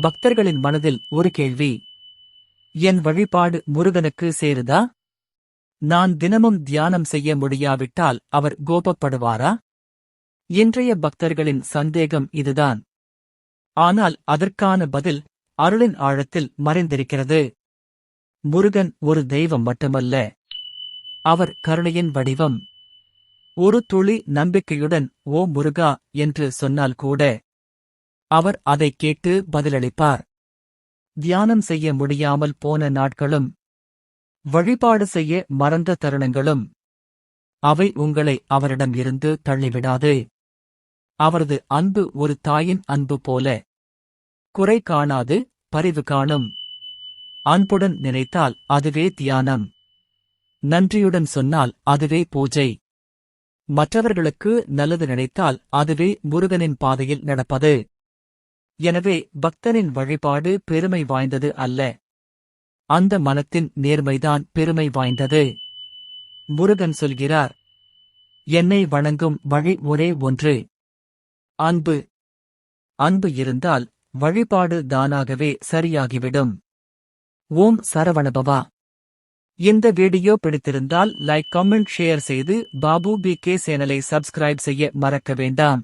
பக்தர்களின் மனதில் ஒரு கேள்வி. என் வழிபாடு முருகனுக்கு சேருதா? நான் தினமும் தியானம் செய்ய முடியாவிட்டால் அவர் கோபப்படுவாரா? இன்றைய பக்தர்களின் சந்தேகம் இதுதான். ஆனால் அதற்கான பதில் அருளின் ஆழத்தில் மறைந்திருக்கிறது. முருகன் ஒரு தெய்வம் மட்டுமல்ல. அவர் கருணையின் வடிவம். ஒரு துளி நம்பிக்கையுடன் ஓ முருகா என்று சொன்னால் கூட அவர் அதைக் கேட்டு பதிலளிப்பார். தியானம் செய்ய முடியாமல் போன நாட்களும் வழிபாடு செய்ய மறந்த தருணங்களும் அவை உங்களை அவரிடம் இருந்து தள்ளிவிடாது. அவரது அன்பு ஒரு தாயின் அன்பு போல குறை காணாது பரிவு காணும். அன்புடன் நினைத்தால் அதுவே தியானம். நன்றியுடன் சொன்னால் அதுவே பூஜை. மற்றவர்களுக்கு நல்லது நினைத்தால் அதுவே முருகனின் பாதையில் நடப்பது. எனவே பக்தரின் வழிபாடு பெருமை வாய்ந்தது அல்ல. அந்த மனத்தின் நேர்மைதான் பெருமை வாய்ந்தது. முருகன் சொல்கிறார் என்னை வணங்கும் வழி ஒரே ஒன்று. அன்பு. அன்பு இருந்தால் வழிபாடு தானாகவே சரியாகிவிடும். ஓம் சரவணபவா. இந்த வீடியோ பிடித்திருந்தால் லைக் கமெண்ட் ஷேர் செய்து பாபு பி கே சேனலை சப்ஸ்கிரைப் செய்ய மறக்க வேண்டாம்.